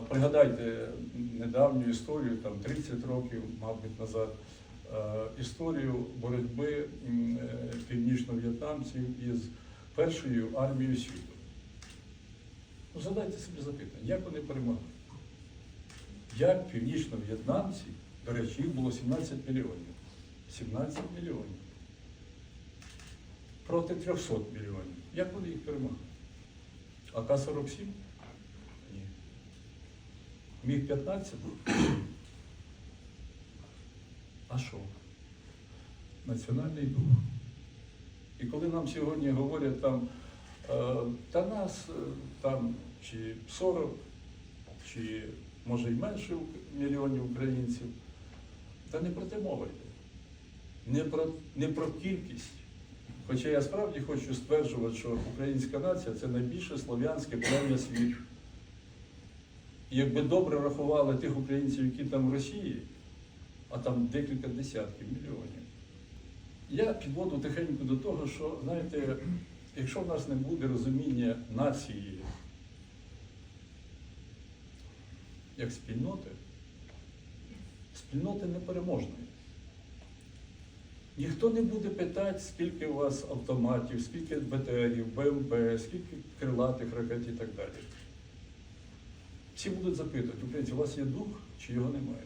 Пригадайте недавню історію, там 30 років, мабуть, назад, е, історію боротьби е, північно-в'єтнамців із першою армією світу. Ну, задайте собі запитання, як вони перемогли? Як північно-в'єтнамці, до речі, їх було 17 мільйонів. 17 мільйонів. Проти 300 мільйонів. Як вони їх перемогли? АК-47? Міг 15? А що? Національний дух. І коли нам сьогодні говорять там, е, та нас е, там чи 40, чи може й менше мільйонів українців, та не про те мова йде. Не про, не про кількість. Хоча я справді хочу стверджувати, що українська нація це найбільше слов'янське плем'я світу. Якби добре рахували тих українців, які там в Росії, а там декілька десятків мільйонів. Я підводу тихенько до того, що, знаєте, якщо в нас не буде розуміння нації як спільноти, спільноти непереможної. Ніхто не буде питати, скільки у вас автоматів, скільки БТРів, БМП, скільки крилатих ракет і так далі. Всі будуть запитувати, у вас є дух чи його немає?